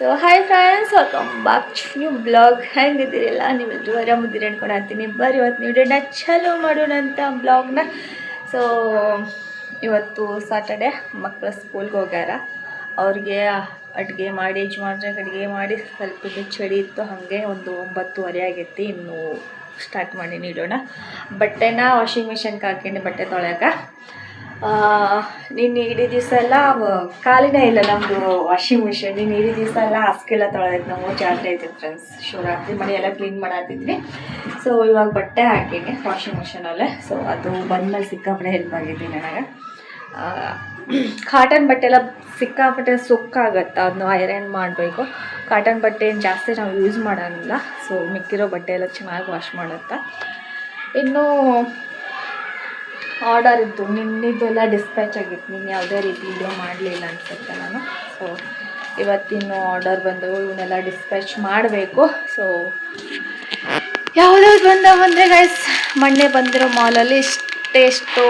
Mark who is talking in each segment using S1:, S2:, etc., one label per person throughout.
S1: So hi friends welcome back new blog ಹೆಂಗಿದ್ದೀರಿಲ್ಲ? ನೀವೆಲ್ಲರೂ ಆರಾಮಿದ್ದೀರಿ ಅನ್ಕೊಳತ್ತೀನಿ ಬರ್ರಿ ಇವತ್ತು ನೀವು ಡೇನ ಚಾಲೂ ಮಾಡೋಣ ಅಂತ ಬ್ಲಾಗ್ನ ಸೊ ಇವತ್ತು ಸಾಟರ್ಡೆ ಮಕ್ಕಳು ಸ್ಕೂಲ್ಗೆ ಹೋಗ್ಯಾರ. ಅವ್ರಿಗೆ ಅಡುಗೆ ಮಾಡಿ, ಯಜಮಾನ್ರಿಗೆ ಅಡುಗೆ ಮಾಡಿ ಸ್ವಲ್ಪ ಚಳಿ ಇತ್ತು, ಹಾಗೆ ಒಂದು ಒಂಬತ್ತುವರೆ ಆಗೈತಿ. ಇನ್ನು ಸ್ಟಾರ್ಟ್ ಮಾಡಿ ನೀಡೋಣ. ಬಟ್ಟೆನ ವಾಷಿಂಗ್ ಮಿಷನ್ಗೆ ಹಾಕೊಂಡು ಬಟ್ಟೆ ತೊಳ್ಯಾಕ. ನಿನ್ನೆ ಇಡೀ ದಿವಸ ಎಲ್ಲ ಕಾಲಿನೇ ಇಲ್ಲ ನಮ್ಮದು ವಾಷಿಂಗ್ ಮಿಷಿನ್ ನೀನು ಇಡೀ ದಿವಸ ಎಲ್ಲ ಹಾಸ್ಗೆಲ್ಲ ತೊಳೆದೈತೆ ನಾವು ಜಾತ್ರೆ ಐತಿ ಫ್ರೆಂಡ್ಸ್ ಶಿವರಾತ್ರಿ ಮನೆ ಎಲ್ಲ ಕ್ಲೀನ್ ಮಾಡಾತಿದ್ವಿ ಸೊ ಇವಾಗ ಬಟ್ಟೆ ಹಾಕಿನಿ ವಾಷಿಂಗ್ ಮಿಷಿನಲ್ಲೇ ಸೊ ಅದು ಬಂದ್ಮೇಲೆ ಸಿಕ್ಕಾಪಟ್ಟೆ ಹೆಲ್ಪ್ ಆಗಿದ್ವಿ ನನಗೆ. ಕಾಟನ್ ಬಟ್ಟೆ ಎಲ್ಲ ಸಿಕ್ಕಾಪಟ್ಟೆ ಸುಕ್ಕಾಗತ್ತೆ ಅದನ್ನ ಐರನ್ ಮಾಡಬೇಕು. ಕಾಟನ್ ಬಟ್ಟೆ ಏನು ಜಾಸ್ತಿ ನಾವು ಯೂಸ್ ಮಾಡೋಂಗಿಲ್ಲ. ಸೊ ಮಿಕ್ಕಿರೋ ಬಟ್ಟೆ ಎಲ್ಲ ಚೆನ್ನಾಗಿ ವಾಶ್ ಮಾಡುತ್ತೆ. ಇನ್ನು ಆರ್ಡರ್ ಇತ್ತು. ನಿನ್ನಿದ್ದೆಲ್ಲ ಡಿಸ್ಪ್ಯಾಚ್ ಆಗಿತ್ತು. ನೀನು ಯಾವುದೇ ರೀತಿ ವಿಡಿಯೋ ಮಾಡಲಿಲ್ಲ ಅನ್ಸುತ್ತೆ ನಾನು. ಸೊ ಇವತ್ತಿನ ಆರ್ಡರ್ ಬಂದವು. ಇವನ್ನೆಲ್ಲ ಡಿಸ್ಪ್ಯಾಚ್ ಮಾಡಬೇಕು. ಸೊ ಯಾವುದ್ಯಾವ್ದು ಬಂದವು ಅಂದರೆ ಗೈಸ್ ಮೊನ್ನೆ ಬಂದಿರೋ ಮಾಲಲ್ಲಿ ಇಷ್ಟೆಷ್ಟು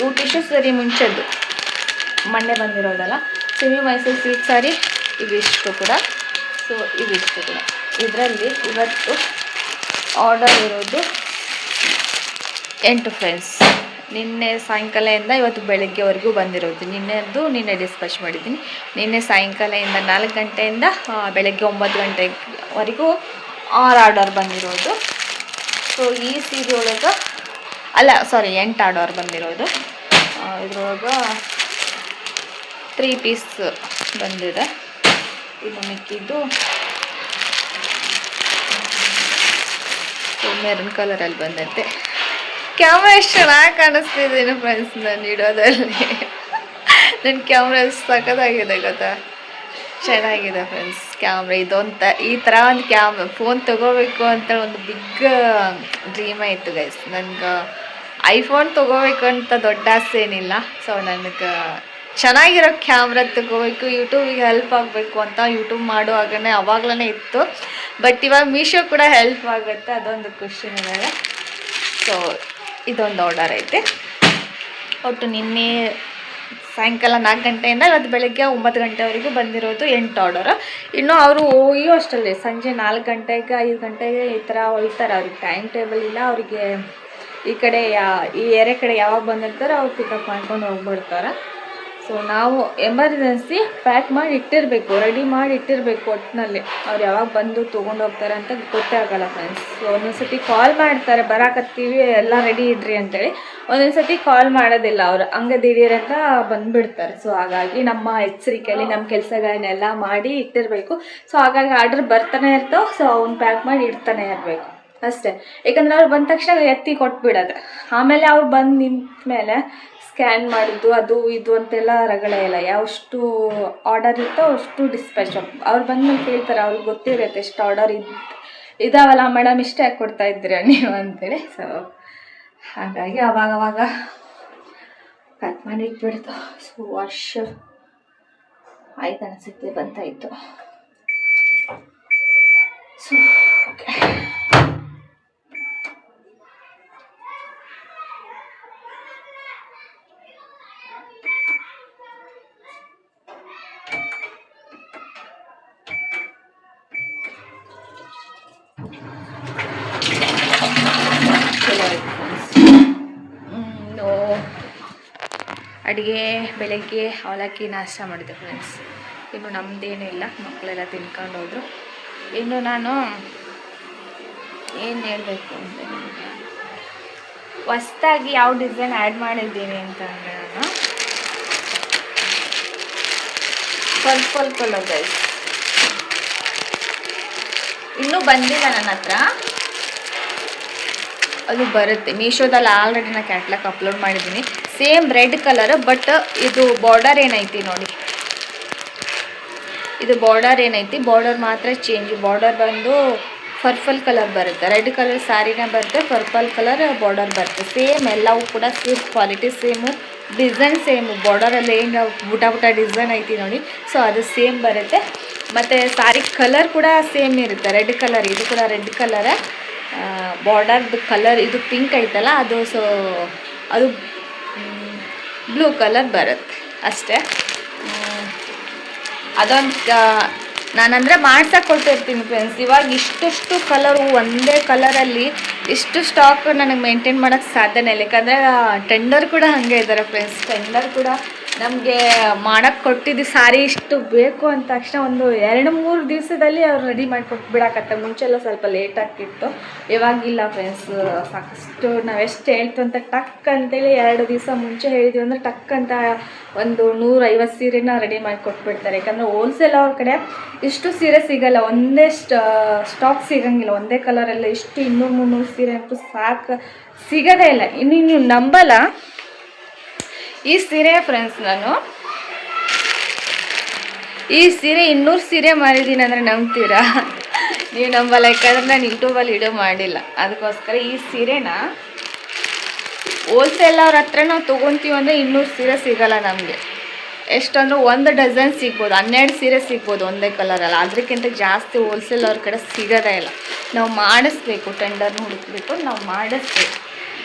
S1: ಇವು ಟಿಶ್ಯೂ ಸರಿ ಮುಂಚೆದ್ದು. ಮೊನ್ನೆ ಬಂದಿರೋದಲ್ಲ. ಸಿಮಿ ಮೈಸೂರು ಸಿಲ್ಕ್ ಸಾರಿ ಇವಿಷ್ಟು ಕೂಡ. ಸೊ ಇವಿಷ್ಟು ಕೂಡ. ಇದರಲ್ಲಿ ಇವತ್ತು ಆರ್ಡರ್ ಇರೋದು ಎಂಟು ಫ್ರೆಂಡ್ಸ್ ನಿನ್ನೆ ಸಾಯಂಕಾಲದಿಂದ ಇವತ್ತು ಬೆಳಗ್ಗೆವರೆಗೂ ಬಂದಿರೋದು. ನಿನ್ನೆದು ನಿನ್ನೆ ಡಿಸ್ಪಚ್ ಮಾಡಿದ್ದೀನಿ. ನಿನ್ನೆ ಸಾಯಂಕಾಲದಿಂದ ನಾಲ್ಕು ಗಂಟೆಯಿಂದ ಬೆಳಗ್ಗೆ ಒಂಬತ್ತು ಗಂಟೆವರೆಗೂ ಆರು ಆರ್ಡರ್ ಬಂದಿರೋದು. ಸೊ ಈ ಸೀರೆ ಒಳಗೆ, ಅಲ್ಲ ಸಾರಿ ಎಂಟು ಆರ್ಡರ್ ಬಂದಿರೋದು. ಇದ್ರೊಳಗೆ ತ್ರೀ ಪೀಸ್ ಬಂದಿದೆ. ಇದು ಮಿಕ್ಕಿದ್ದು ಮೆರೂನ್ ಕಲರಲ್ಲಿ ಬಂದೈತೆ ಕ್ಯಾಮ್ರಾ ಎಷ್ಟು ಚೆನ್ನಾಗಿ ಕಾಣಿಸ್ತಿದ್ದೀನಿ ಫ್ರೆಂಡ್ಸ್ ನಾನು ಇಡೋದಲ್ಲಿ. ನನ್ನ ಕ್ಯಾಮ್ರಾ ಸಖತ್ತಾಗಿದೆ ಗೊತ್ತಾ? ಚೆನ್ನಾಗಿದೆ ಫ್ರೆಂಡ್ಸ್ ಕ್ಯಾಮ್ರಾ ಇದೊಂಥ ಈ ಥರ ಒಂದು ಕ್ಯಾಮ್ರಾ ಫೋನ್ ತೊಗೋಬೇಕು ಅಂತ ಒಂದು ಬಿಗ್ ಡ್ರೀಮ್ ಆಯಿತು ಗೈಸ್ ನನಗೆ ಐಫೋನ್ ತೊಗೋಬೇಕು ಅಂತ ದೊಡ್ಡ ಆಸೆ ಏನಿಲ್ಲ. ಸೊ ನನಗೆ ಚೆನ್ನಾಗಿರೋ ಕ್ಯಾಮ್ರಾ ತಗೋಬೇಕು ಯೂಟ್ಯೂಬಿಗೆ ಹೆಲ್ಪ್ ಆಗಬೇಕು ಅಂತ ಯೂಟ್ಯೂಬ್ ಮಾಡುವಾಗಲೇ ಅವಾಗ್ಲೇ ಇತ್ತು. ಬಟ್ ಇವಾಗ ಮೀಶೋ ಕೂಡ ಹೆಲ್ಪ್ ಆಗುತ್ತೆ, ಅದೊಂದು ಖುಷಿ ನನಗೆ ಸೊ ಇದೊಂದು ಆರ್ಡರ್ ಐತೆ. ಒಟ್ಟು ನಿನ್ನೆ ಸಾಯಂಕಾಲ ನಾಲ್ಕು ಗಂಟೆಯಿಂದ ಇವತ್ತು ಬೆಳಗ್ಗೆ ಒಂಬತ್ತು ಗಂಟೆವರೆಗೂ ಬಂದಿರೋದು ಎಂಟು ಆರ್ಡರ್ ಇನ್ನು ಅವರು ಹೋಗಿಯೋ ಅಷ್ಟಲ್ಲೇ, ಸಂಜೆ ನಾಲ್ಕು ಗಂಟೆಗೆ, ಐದು ಗಂಟೆಗೆ ಈ ಥರ ಹೋಗ್ತಾರೆ. ಅವ್ರಿಗೆ ಟೈಮ್ ಟೇಬಲ್ ಇಲ್ಲ, ಅವರಿಗೆ ಈ ಕಡೆ ಯಾ ಈ ಏರಿಯಾ ಕಡೆ ಯಾವಾಗ ಬಂದಿರ್ತಾರೋ ಅವ್ರು ಪಿಕಪ್ ಮಾಡ್ಕೊಂಡು ಹೋಗ್ಬಿಡ್ತಾರೆ. ಸೊ ನಾವು ಎಮರ್ಜೆನ್ಸಿ ಪ್ಯಾಕ್ ಮಾಡಿ ಇಟ್ಟಿರಬೇಕು ರೆಡಿ ಮಾಡಿ ಇಟ್ಟಿರಬೇಕು ಒಟ್ಟಿನಲ್ಲಿ ಅವ್ರು ಯಾವಾಗ ಬಂದು ತೊಗೊಂಡು ಹೋಗ್ತಾರೆ ಅಂತ ಗೊತ್ತೇ ಫ್ರೆಂಡ್ಸ್ ಸೊ ಒಂದೊಂದು ಸತಿ ಕಾಲ್ ಮಾಡ್ತಾರೆ, ಬರಾಕತ್ತೀವಿ, ಎಲ್ಲ ರೆಡಿ ಇಡ್ರಿ ಅಂತೇಳಿ. ಒಂದೊಂದು ಸತಿ ಕಾಲ್ ಮಾಡೋದಿಲ್ಲ ಅವ್ರು. ಹಂಗೆ ದಿಢೀರ್ ಅಂತ ಬಂದುಬಿಡ್ತಾರೆ. ಸೊ ಹಾಗಾಗಿ ನಮ್ಮ ಎಚ್ಚರಿಕೆಯಲ್ಲಿ, ನಮ್ಮ ಕೆಲಸಗಳನ್ನೆಲ್ಲ ಮಾಡಿ ಇಟ್ಟಿರಬೇಕು. ಸೊ ಹಾಗಾಗಿ ಆರ್ಡ್ರ್ ಬರ್ತಾನೆ ಇರ್ತಾವ. ಸೊ ಅವ್ನು ಪ್ಯಾಕ್ ಮಾಡಿ ಇಡ್ತಾನೆ ಇರಬೇಕು. ಅಷ್ಟೇ. ಯಾಕಂದ್ರೆ ಅವ್ರು ಬಂದ ತಕ್ಷಣ ಎತ್ತಿ ಕೊಟ್ಬಿಡೋದು. ಆಮೇಲೆ ಅವ್ರು ಬಂದು ನಿಂತ ಮೇಲೆ ಸ್ಕ್ಯಾನ್ ಮಾಡಿದ್ದು ಅದು, ಇದು ಅಂತೆಲ್ಲ ರಗಳೆ ಇಲ್ಲ. ಯಾವಷ್ಟು ಆರ್ಡರ್ ಇತ್ತೋ ಅಷ್ಟು ಡಿಸ್ಪ್ಯಾಚ್ ಅವ್ರು ಬಂದ್ಮೇಲೆ ಕೇಳ್ತಾರೆ, ಅವ್ರಿಗೆ ಗೊತ್ತಿರುತ್ತೆ ಎಷ್ಟು ಆರ್ಡರ್ ಇದ್, ಇದಾವಲ್ಲ ಮೇಡಮ್ ಇಷ್ಟೇ ಯಾಕೆ ಕೊಡ್ತಾ ಇದ್ದೀರಾ ನೀವು ಅಂತೇಳಿ. ಸೊ ಹಾಗಾಗಿ ಅವಾಗ ಅವಾಗ ಪ್ಯಾಕ್ ಮಾಡಿ ಇಟ್ಬಿಡ್ತು. ಸೊ ವಾಶ್ ಆಯ್ತು ಅನಿಸುತ್ತೆ ಬಂತಾಯಿತು ಸೊ ಓಕೆ ಇನ್ನು ಅಡುಗೆ, ಬೆಳಗ್ಗೆ ಅವಲಕ್ಕಿ ನಾಷ್ಟ ಮಾಡಿದೆ ಫ್ರೆಂಡ್ಸ್ ಇನ್ನು ನಮ್ಮದೇನೂ ಇಲ್ಲ, ಮಕ್ಕಳೆಲ್ಲ ತಿನ್ಕೊಂಡು ಹೋದರು. ಇನ್ನು ನಾನು ಏನು ಹೇಳಬೇಕು ಅಂತ ನಿಮಗೆ? ಹೊಸ್ದಾಗಿ ಯಾವ ಡಿಸೈನ್ ಆ್ಯಡ್ ಮಾಡಿದ್ದೀನಿ ಅಂತ ಅಂದರೆ ನಾನು ಪರ್ಪಲ್ ಕಲರ್ ಗೈಸ್ ಇನ್ನೂ ಬಂದಿಲ್ಲ ನನ್ನ ಹತ್ರ. ಅದು ಬರುತ್ತೆ. ಮೀಶೋದಲ್ಲಿ ಆಲ್ರೆಡಿ ನಾನು ಕ್ಯಾಟ್ಲಾಗ್ ಅಪ್ಲೋಡ್ ಮಾಡಿದ್ದೀನಿ. ಸೇಮ್ ರೆಡ್ ಕಲರ್, ಬಟ್ ಇದು ಬಾರ್ಡರ್ ಏನೈತಿ ನೋಡಿ. ಇದು ಬಾರ್ಡರ್ ಏನೈತಿ? ಬಾರ್ಡರ್ ಮಾತ್ರ ಚೇಂಜ್ ಬಾರ್ಡರ್ ಬಂದು ಪರ್ಪಲ್ ಕಲರ್ ಬರುತ್ತೆ. ರೆಡ್ ಕಲರ್ ಸ್ಯಾರಿನೇ ಬರುತ್ತೆ ಪರ್ಪಲ್ ಕಲರ್ ಬಾರ್ಡರ್ ಬರುತ್ತೆ. ಸೇಮ್ ಎಲ್ಲವೂ ಕೂಡ same quality same design same ಬಾರ್ಡರಲ್ಲಿ ಏನು ಬುಟ ಬುಟ ಡಿಸೈನ್ ಐತಿ ನೋಡಿ. ಸೊ ಅದು ಸೇಮ್ ಬರುತ್ತೆ. ಮತ್ತು ಸ್ಯಾರಿ ಕಲರ್ ಕೂಡ ಸೇಮ್ ಇರುತ್ತೆ. ರೆಡ್ ಕಲರ್ ಇದು ಕೂಡ ರೆಡ್ ಕಲರ್ ಬಾರ್ಡರ್ದು ಕಲರ್ ಇದು ಪಿಂಕ್ ಐತಲ್ಲ, ಅದು ಸೊ ಅದು ಬ್ಲೂ ಕಲರ್ ಬರುತ್ತೆ, ಅಷ್ಟೇ. ಅದೊಂದು ನಾನಂದರೆ ಮಾಡ್ಸಕ್ಕೆ ಕೊಟ್ಟಿರ್ತೀನಿ ಫ್ರೆಂಡ್ಸ್ ಇವಾಗ ಇಷ್ಟಷ್ಟು ಕಲರು ಒಂದೇ ಕಲರಲ್ಲಿ ಇಷ್ಟು ಸ್ಟಾಕ್ ನನಗೆ ಮೇಂಟೈನ್ ಮಾಡೋಕ್ಕೆ ಸಾಧ್ಯನೇ ಇಲ್ಲ. ಯಾಕಂದರೆ ಟೆಂಡರ್ ಕೂಡ ಹಾಗೆ ಇದ್ದಾರೆ ಫ್ರೆಂಡ್ಸ್ ಟೆಂಡರ್ ಕೂಡ ನಮಗೆ ಮಾಡೋಕ್ಕೆ ಕೊಟ್ಟಿದ್ದು ಸಾರಿ ಇಷ್ಟು ಬೇಕು ಅಂದ ತಕ್ಷಣ ಒಂದು ಎರಡು ಮೂರು ದಿವಸದಲ್ಲಿ ಅವ್ರು ರೆಡಿ ಮಾಡಿ ಕೊಟ್ಬಿಡಕತ್ತೆ ಮುಂಚೆಲ್ಲ ಸ್ವಲ್ಪ ಲೇಟ್ ಆಗ್ತಿತ್ತು. ಇವಾಗಿಲ್ಲ ಫ್ರೆಂಡ್ಸ್ ಸಾಕಷ್ಟು ಎಷ್ಟು ಹೇಳ್ತು ಅಂತ ಟಕ್ ಅಂತೇಳಿ ಎರಡು ದಿವಸ ಮುಂಚೆ ಹೇಳಿದ್ವಿ ಅಂದರೆ ಟಕ್ ಅಂತ ಒಂದು ನೂರೈವತ್ತು ಸೀರೆನ ರೆಡಿ ಮಾಡಿ ಕೊಟ್ಬಿಡ್ತಾರೆ ಯಾಕಂದರೆ ಹೋಲ್ಸೇಲ್ ಅವ್ರ ಕಡೆ ಇಷ್ಟು ಸೀರೆ ಸಿಗಲ್ಲ. ಒಂದೇ ಸ್ಟಾಕ್ ಸಿಗಂಗಿಲ್ಲ. ಒಂದೇ ಕಲರೆಲ್ಲ ಇಷ್ಟು ಇನ್ನೂರು ಮುನ್ನೂರು ಸೀರೆ ಅಂತೂ ಸಾಕು, ಸಿಗೋದೇ ಇಲ್ಲ. ಇನ್ನು ನೀವು ನಂಬಲ್ಲ. ಈ ಸೀರೆ ಫ್ರೆಂಡ್ಸ್ ನಾನು. ಈ ಸೀರೆ ಇನ್ನೂರು ಸೀರೆ ಮಾರಿದ್ದೀನಿ ಅಂದರೆ ನಂಬ್ತೀರಾ? ನೀವು ನಂಬಲ್ಲ, ಯಾಕಂದ್ರೆ ನಾನು ಯೂಟ್ಯೂಬಲ್ಲಿ ವಿಡಿಯೋ ಮಾಡಿಲ್ಲ. ಅದಕ್ಕೋಸ್ಕರ ಈ ಸೀರೆನ ಹೋಲ್ಸೇಲ್ ಅವ್ರ ಹತ್ರ ನಾವು ತೊಗೊತೀವಿ ಅಂದರೆ ಇನ್ನೂರು ಸೀರೆ ಸಿಗಲ್ಲ ನಮಗೆ. ಎಷ್ಟಂದ್ರೆ ಒಂದು ಡಜನ್ ಸಿಗ್ಬೋದು, ಹನ್ನೆರಡು ಸೀರೆ ಸಿಗ್ಬೋದು ಒಂದೇ ಕಲರಲ್ಲ ಅದಕ್ಕಿಂತ ಜಾಸ್ತಿ ಹೋಲ್ಸೇಲ್ ಅವ್ರ ಕಡೆ ಸಿಗೋದೇ ಇಲ್ಲ. ನಾವು ಮಾಡಿಸ್ಬೇಕು ಟೆಂಡರ್ನ ಹುಡುಕ್ಬಿಟ್ಟು ನಾವು ಮಾಡಿಸ್ಬೇಕು.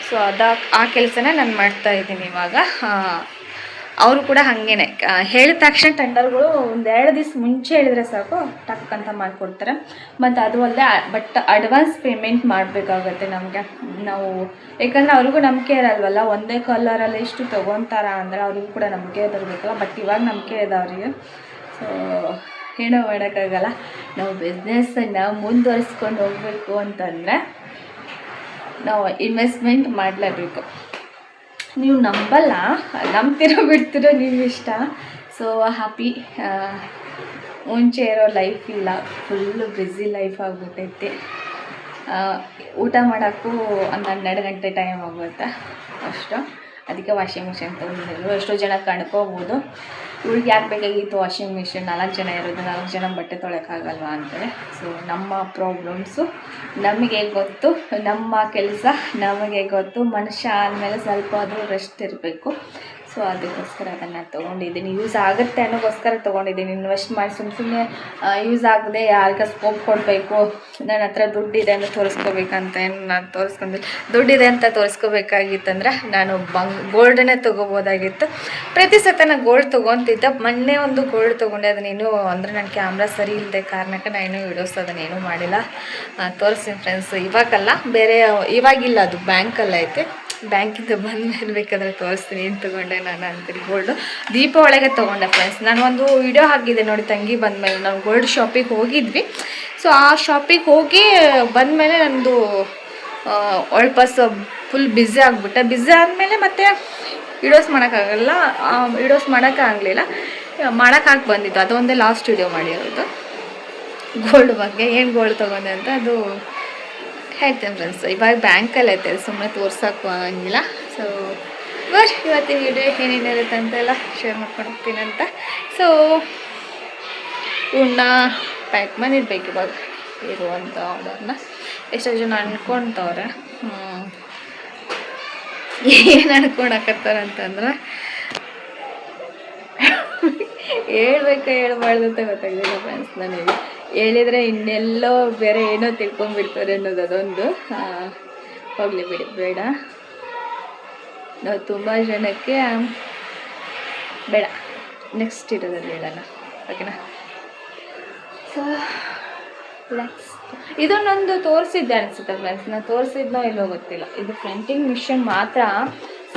S1: ಸೊ ಅದ ಆ ಕೆಲಸನ ನಾನು ಮಾಡ್ತಾ ಇದ್ದೀನಿ ಇವಾಗ. ಅವರು ಕೂಡ ಹಾಗೇನೆ. ಹೇಳಿದ ತಕ್ಷಣ ಟೆಂಡರ್ಗಳು ಒಂದು ಎರಡು ದಿವಸ ಮುಂಚೆ ಹೇಳಿದ್ರೆ ಸಾಕು, ಟಕ್ ಅಂತ ಮಾಡಿಕೊಡ್ತಾರೆ. ಮತ್ತು ಅದು ಅಲ್ಲದೆ ಬಟ್ ಅಡ್ವಾನ್ಸ್ ಪೇಮೆಂಟ್ ಮಾಡಬೇಕಾಗತ್ತೆ ನಮಗೆ. ನಾವು ಯಾಕಂದರೆ ಅವ್ರಿಗೂ ನಂಬಿಕೆ ಇರಲ್ವಲ್ಲ, ಒಂದೇ ಕಲರಲ್ಲಿ ಎಷ್ಟು ತೊಗೊತಾರ ಅಂದರೆ ಅವ್ರಿಗೂ ಕೂಡ ನಂಬಿಕೆ ಬರಬೇಕಲ್ಲ ಬಟ್ ಇವಾಗ ನಂಬಿಕೆ ಇದೆ ಅವರಿಗೆ. ಸೊ ಏನೋ ಮಾಡೋಕ್ಕಾಗಲ್ಲ. ನಾವು ಬಿಸ್ನೆಸ್ಸನ್ನು ಮುಂದುವರಿಸ್ಕೊಂಡು ಹೋಗಬೇಕು ಅಂತಂದರೆ ನಾವು ಇನ್ವೆಸ್ಟ್ಮೆಂಟ್ ಮಾಡಲೇಬೇಕು. ನೀವು ನಂಬಲ್ಲ, ನಂಬ್ತಿರೋ ಬಿಡ್ತಿರೋ ನೀವು ಇಷ್ಟ. ಸೊ ಹ್ಯಾಪಿ ಮುಂಚೆ ಇರೋ ಲೈಫ್ ಇಲ್ಲ. ಫುಲ್ಲು ಬ್ಯುಸಿ ಲೈಫ್ ಆಗ್ಬಿಟ್ಟೈತೆ. ಊಟ ಮಾಡೋಕ್ಕೂ ಒಂದು ಹನ್ನೆರಡು ಗಂಟೆ ಟೈಮ್ ಆಗುತ್ತೆ ಅಷ್ಟು. ಅದಕ್ಕೆ ವಾಷಿಂಗ್ ಮಿಷಿನ್ ತೊಗೊಂಡಿದ್ರು ಎಷ್ಟೋ ಜನ ಕಣ್ಕೋಬೋದು. ಇವ್ಳಿಗೆ ಯಾಕೆ ಬೇಕಾಗಿತ್ತು ವಾಷಿಂಗ್ ಮಿಷಿನ್ ನಾಲ್ಕು ಜನ ಇರೋದು, ನಾಲ್ಕು ಜನ ಬಟ್ಟೆ ತೊಳೆಯೋಕ್ಕಾಗಲ್ವಾ ಅಂತೇಳಿ. ಸೊ ನಮ್ಮ ಪ್ರಾಬ್ಲಮ್ಸು ನಮಗೆ ಗೊತ್ತು, ನಮ್ಮ ಕೆಲಸ ನಮಗೆ ಗೊತ್ತು, ಮನುಷ್ಯ ಆದಮೇಲೆ ಸ್ವಲ್ಪ ಆದರೂ ರೆಸ್ಟ್ ಇರಬೇಕು. ಸೊ ಅದಕ್ಕೋಸ್ಕರ ಅದನ್ನು ತೊಗೊಂಡಿದ್ದೀನಿ. ಯೂಸ್ ಆಗುತ್ತೆ ಅನ್ನೋಕ್ಕೋಸ್ಕರ ತೊಗೊಂಡಿದ್ದೀನಿ. ಇನ್ವೆಸ್ಟ್ ಮಾಡಿ ಸುಮ್ಮ ಸುಮ್ಮನೆ ಯೂಸ್ ಆಗದೆ ಯಾರಿಗ ಸ್ಕೋಪ್ ಕೊಡಬೇಕು, ನನ್ನ ಹತ್ರ ದುಡ್ಡಿದೆ ಅಂತ ತೋರಿಸ್ಕೋಬೇಕಂತ ಏನು ನಾನು ತೋರಿಸ್ಕೊಂಡಿಲ್ಲ ದುಡ್ಡಿದೆ ಅಂತ ತೋರಿಸ್ಕೋಬೇಕಾಗಿತ್ತಂದ್ರೆ ನಾನು ಬಂಗ್ ಗೋಲ್ಡನ್ನೇ ತೊಗೋಬೋದಾಗಿತ್ತು. ಪ್ರತಿ ಸತ ನಾನು ಗೋಲ್ಡ್ ತೊಗೊತಿದ್ದೆ. ಮೊನ್ನೆ ಒಂದು ಗೋಲ್ಡ್ ತೊಗೊಂಡೆ. ಅದನ್ನ ಇನ್ನೂ ಅಂದರೆ ನನ್ನ ಕ್ಯಾಮ್ರಾ ಸರಿ ಇಲ್ಲದೆ ಕಾರಣಕ್ಕೆ ನಾನು ವಿಡಿಯೋಸ್ ಅದನ್ನೇನೂ ಮಾಡಿಲ್ಲ. ತೋರಿಸ್ತೀನಿ ಫ್ರೆಂಡ್ಸ್ ಇವಾಗಲ್ಲ, ಬೇರೆ, ಇವಾಗಿಲ್ಲ ಅದು ಬ್ಯಾಂಕಲ್ಲಿ ಐತೆ ಬಂದ ಮೇಲೆ ಬೇಕಾದ್ರೆ ತೋರಿಸ್ತೀನಿ, ಏನು ತೊಗೊಂಡೆ ನಾನು ಅಂತೀನಿ ಗೋಲ್ಡು ದೀಪಾವಳಿಗೆ ತೊಗೊಂಡೆ ಫ್ರೆಂಡ್ಸ್ ನಾನು ಒಂದು ವಿಡಿಯೋ ಹಾಕಿದ್ದೆ ನೋಡಿ, ತಂಗಿ ಬಂದಮೇಲೆ ನಾವು ಗೋಲ್ಡ್ ಶಾಪಿಗೆ ಹೋಗಿದ್ವಿ. ಸೊ ಆ ಶಾಪಿಗೆ ಹೋಗಿ ಬಂದಮೇಲೆ ನಂದು ಒಳ್ಪಸ್ ಫುಲ್ ಬ್ಯುಸಿ ಆಗಿಬಿಟ್ಟೆ. ಬ್ಯುಸಿ ಆದಮೇಲೆ ಮತ್ತೆ ವಿಡಿಯೋಸ್ ಮಾಡೋಕ್ಕಾಗಲ್ಲ ವಿಡಿಯೋಸ್ ಮಾಡೋಕ್ಕಾಗಲಿಲ್ಲ ಮಾಡೋಕ್ಕಾಗಿ ಬಂದಿತ್ತು ಅದೊಂದೇ ಲಾಸ್ಟ್ ವಿಡಿಯೋ ಮಾಡಿರೋದು. ಗೋಲ್ಡ್ ಬಗ್ಗೆ ಏನು ಗೋಲ್ಡ್ ತೊಗೊಂಡೆ ಅಂತ ಅದು ಹೇಳ್ತೇನೆ ಫ್ರೆಂಡ್ಸ್ ಇವಾಗ ಬ್ಯಾಂಕಲ್ಲಿ ಐತೆ ಸುಮ್ಮನೆ ತೋರ್ಸೋಕ್ಕೂ ಆಗಂಗಿಲ್ಲ. ಸೊ ಬರ್ ಇವತ್ತಿನ ವಿಡಿಯೋ ಏನೇನಿರುತ್ತೆ ಅಂತೆಲ್ಲ ಶೇರ್ ಮಾಡ್ಕೊಂಡು ಅಂತ. ಸೊ ಇವನ್ನ ಪ್ಯಾಕ್ ಮಾಡಿರ್ಬೇಕು ಇವಾಗ. ಇರುವಂಥ ಆರ್ಡರ್ನ ಎಷ್ಟೋ ಜನ ಅಂದ್ಕೊಂತವ್ರೆ ಏನು ಅನ್ಕೊಳಕತ್ತಾರ ಅಂತಂದ್ರೆ, ಹೇಳ್ಬೇಕಾ ಹೇಳ್ಬಾರ್ದು ಅಂತ ಗೊತ್ತಾಗಿದೆ ಫ್ರೆಂಡ್ಸ್ ನನಗೆ. ಹೇಳಿದರೆ ಇನ್ನೆಲ್ಲೋ ಬೇರೆ ಏನೋ ತಿಳ್ಕೊಂಡ್ಬಿಡ್ತಾರೆ ಅನ್ನೋದು ಅದೊಂದು. ಹೋಗಲಿ ಬಿಡಿ ಬೇಡ. ನಾವು ತುಂಬ ಜನಕ್ಕೆ ಬೇಡ. ನೆಕ್ಸ್ಟ್ ಇರೋದ್ರಲ್ಲಿ ಹೇಳೋಣ. ಓಕೆನಾ ಸೊ ನೆಕ್ಸ್ಟ್ ಇದನ್ನೊಂದು ತೋರಿಸಿದ್ದೆ ಅನಿಸುತ್ತೆ ಫ್ರೆಂಡ್ಸ್ ನಾನು ತೋರಿಸಿದ್ನೋ ಇಲ್ಲೋ ಗೊತ್ತಿಲ್ಲ. ಇದು ಪ್ರಿಂಟಿಂಗ್ ಮಿಷನ್ ಮಾತ್ರ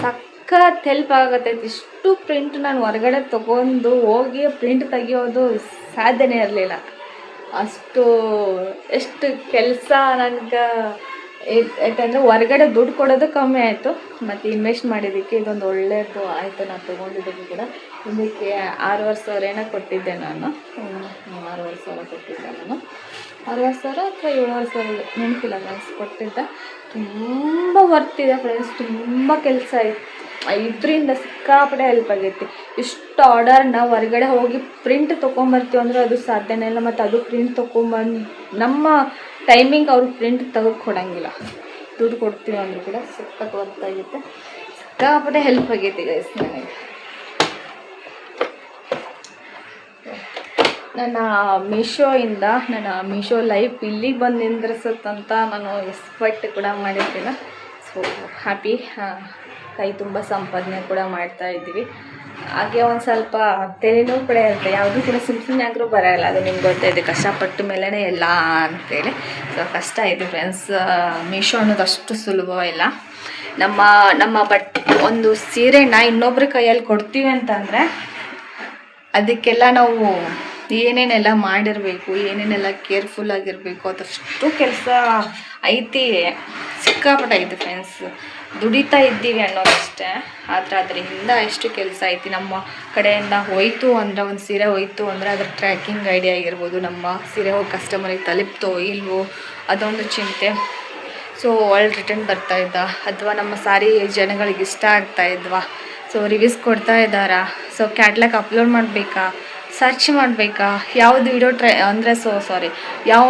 S1: ಸಖತ್ ಹೆಲ್ಪ್ ಆಗುತ್ತೆ. ಇಷ್ಟು ಪ್ರಿಂಟ್ ನಾನು ಹೊರಗಡೆ ತೊಗೊಂಡು ಹೋಗಿ ಪ್ರಿಂಟ್ ತೆಗಿಯೋದು ಸಾಧ್ಯನೇ ಇರಲಿಲ್ಲ. ಅಷ್ಟು, ಎಷ್ಟು ಕೆಲಸ ನನಗೆ ಯಾಕಂದರೆ ಹೊರಗಡೆ ದುಡ್ಡು ಕೊಡೋದು ಕಮ್ಮಿ ಆಯಿತು. ಮತ್ತು ಇನ್ವೆಸ್ಟ್ ಮಾಡಿದ್ದಕ್ಕೆ ಇದೊಂದು ಒಳ್ಳೆಯದು ಆಯಿತು ನಾನು ತೊಗೊಂಡಿದ್ದಕ್ಕೂ ಕೂಡ. ಇದಕ್ಕೆ ಆರೂವರೆ ಸಾವಿರ ಏನೋ ಕೊಟ್ಟಿದ್ದೆ ನಾನು. ಆರೂವರೆ ಸಾವಿರ ಕೊಟ್ಟಿದ್ದೆ ನಾನು. ಆರೂವರೆ ಸಾವಿರ ಅಥವಾ ಏಳುವರೆ ಸಾವಿರ ನೆನಪಿಲ್ಲ ಫ್ರೆಂಡ್ಸ್ ಕೊಟ್ಟಿದ್ದೆ. ತುಂಬ ವರ್ತಿದೆ ಫ್ರೆಂಡ್ಸ್ ತುಂಬ ಕೆಲಸ ಇತ್ತು ಇದರಿಂದ ಸಿಕ್ಕಾಪಟ್ಟೆ ಹೆಲ್ಪ್ ಆಗೈತಿ. ಇಷ್ಟು ಆರ್ಡರ್ನ ಹೊರಗಡೆ ಹೋಗಿ ಪ್ರಿಂಟ್ ತೊಗೊಂಬರ್ತೀವಿ ಅಂದರೆ ಅದು ಸಾಧ್ಯನೇ ಇಲ್ಲ. ಮತ್ತು ಅದು ಪ್ರಿಂಟ್ ತೊಗೊಂಬಂದು ನಮ್ಮ ಟೈಮಿಂಗ್ ಅವ್ರು ಪ್ರಿಂಟ್ ತೆಗೆದು ಕೊಡಂಗಿಲ್ಲ ದುಡ್ಡು ಕೊಡ್ತೀವಿ ಅಂದರೂ ಕೂಡ ಸಿಕ್ಕಕ್ಕೆ ಸಿಕ್ಕಾಪಟ್ಟೆ ಹೆಲ್ಪ್ ಆಗೈತಿ ಗೈಸ್ ನನಗೆ. ನನ್ನ ಮೀಶೋಯಿಂದ ನನ್ನ ಮೀಶೋ ಲೈಫ್ ಇಲ್ಲಿಗೆ ಬಂದು ನಿಂದ್ರಿಸುತ್ತಂತ ನಾನು ಎಕ್ಸ್ಪೆಕ್ಟ್ ಕೂಡ ಮಾಡಿದ್ದೀನಿ ಸೊ ಹ್ಯಾಪಿ ಕೈ ತುಂಬ ಸಂಪಾದನೆ ಕೂಡ ಮಾಡ್ತಾ ಇದ್ದೀವಿ. ಹಾಗೆ ಒಂದು ಸ್ವಲ್ಪ ತಲೆನೋವು ಕೂಡ ಇರುತ್ತೆ. ಯಾವುದೂ ಕೂಡ ಸುಮ್ಮ ಸುಮ್ಮನೆ ಆದರೂ ಬರೋಲ್ಲ. ಅದು ನಿಮ್ಗೆ ಗೊತ್ತಾಯಿದೆ ಕಷ್ಟಪಟ್ಟ ಮೇಲೇ ಎಲ್ಲ ಅಂತೇಳಿ. ಸೊ ಕಷ್ಟ ಇದೆ ಫ್ರೆಂಡ್ಸ್ ಮೀಶೋ ಅನ್ನೋದು ಅಷ್ಟು ಸುಲಭ ಇಲ್ಲ. ನಮ್ಮ ನಮ್ಮ ಬಟ್ ಒಂದು ಸೀರೆನ ಇನ್ನೊಬ್ಬರ ಕೈಯಲ್ಲಿ ಕೊಡ್ತೀವಿ ಅಂತಂದರೆ ಅದಕ್ಕೆಲ್ಲ ನಾವು ಏನೇನೆಲ್ಲ ಮಾಡಿರಬೇಕು, ಏನೇನೆಲ್ಲ ಕೇರ್ಫುಲ್ ಆಗಿರಬೇಕು, ಅದಷ್ಟು ಕೆಲಸ ಐತಿ. ಸಿಕ್ಕಾಪಟ್ಟೆ ಐತೆ ಫ್ರೆಂಡ್ಸ್ ದುಡಿತಾ ಇದ್ದೀವಿ ಅನ್ನೋದಷ್ಟೇ. ಆದರೆ ಅದರಿಂದ ಎಷ್ಟು ಕೆಲಸ ಐತಿ? ನಮ್ಮ ಕಡೆಯಿಂದ ಹೋಯಿತು ಅಂದರೆ ಒಂದು ಸೀರೆ ಹೋಯಿತು ಅಂದರೆ ಅದ್ರ ಟ್ರ್ಯಾಕಿಂಗ್ ಐಡಿಯಾ ಆಗಿರ್ಬೋದು, ನಮ್ಮ ಸೀರೆ ಹೋಗಿ ಕಸ್ಟಮರಿಗೆ ತಲುಪ್ತೋ ಇಲ್ವೋ ಅದೊಂದು ಚಿಂತೆ. ಸೊ ಒಳ್ಳೆ ರಿಟರ್ನ್ ಬರ್ತಾ ಇದ್ದ. ಅಥವಾ ನಮ್ಮ ಸಾರಿ ಜನಗಳಿಗೆ ಇಷ್ಟ ಆಗ್ತಾ ಇದ್ವಾ. ಸೊ ರಿವ್ಯೂಸ್ ಕೊಡ್ತಾ ಇದ್ದಾರಾ? ಸೊ ಕ್ಯಾಟ್ಲಾಗ್ ಅಪ್ಲೋಡ್ ಮಾಡಬೇಕಾ? ಸರ್ಚ್ ಮಾಡಬೇಕಾ? ಯಾವುದು ವಿಡಿಯೋ ಟ್ರೆ ಅಂದರೆ ಸೊ ಸಾರಿ ಯಾವ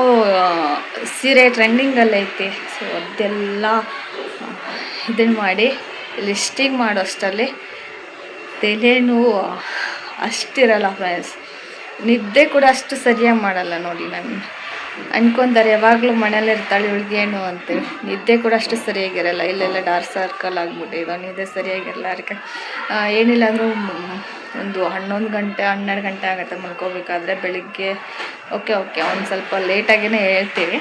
S1: ಸೀರೆ ಟ್ರೆಂಡಿಂಗಲ್ಲೈತೆ ಸೊ ಅದೆಲ್ಲ ಇದನ್ನು ಮಾಡಿ ಲಿಸ್ಟಿಂಗ್ ಮಾಡೋಷ್ಟರಲ್ಲಿ ತಲೆನೂ ಅಷ್ಟಿರಲ್ಲ ಫ್ರೆಂಡ್ಸ್ ನಿದ್ದೆ ಕೂಡ ಅಷ್ಟು ಸರಿಯಾಗಿ ಮಾಡಲ್ಲ ನೋಡಿ ನಾನು. ಅನ್ಕೊಂತಾರೆ ಯಾವಾಗಲೂ ಮನೇಲಿ ಇರ್ತಾಳೆ ಇವಳಿಗೇನು ಅಂತೇಳಿ ನಿದ್ದೆ ಕೂಡ ಅಷ್ಟು ಸರಿಯಾಗಿರಲ್ಲ. ಇಲ್ಲೆಲ್ಲ ಡಾರ್ಕ್ ಸರ್ಕಲ್ ಆಗಿಬಿಟ್ಟಿದೆ ನಿದ್ದೆ ಸರಿಯಾಗಿರಲ್ಲ ಅದಕ್ಕೆ. ಏನಿಲ್ಲ ಅಂದರೂ ಒಂದು ಹನ್ನೊಂದು ಗಂಟೆ, ಹನ್ನೆರಡು ಗಂಟೆ ಆಗುತ್ತೆ ಮಲ್ಕೋಬೇಕಾದ್ರೆ ಬೆಳಿಗ್ಗೆ. ಓಕೆ ಓಕೆ ಒಂದು ಸ್ವಲ್ಪ ಲೇಟಾಗೇ ಹೇಳ್ತೀವಿ.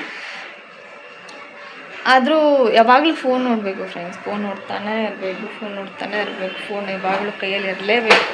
S1: ಆದರೂ ಯಾವಾಗಲೂ ಫೋನ್ ನೋಡಬೇಕು ಫ್ರೆಂಡ್ಸ್ ಫೋನ್ ನೋಡ್ತಾನೆ ಇರಬೇಕು ಫೋನ್ ನೋಡ್ತಾನೆ ಇರಬೇಕು ಫೋನ್ ಯಾವಾಗಲೂ ಕೈಯಲ್ಲಿ ಇರಲೇಬೇಕು.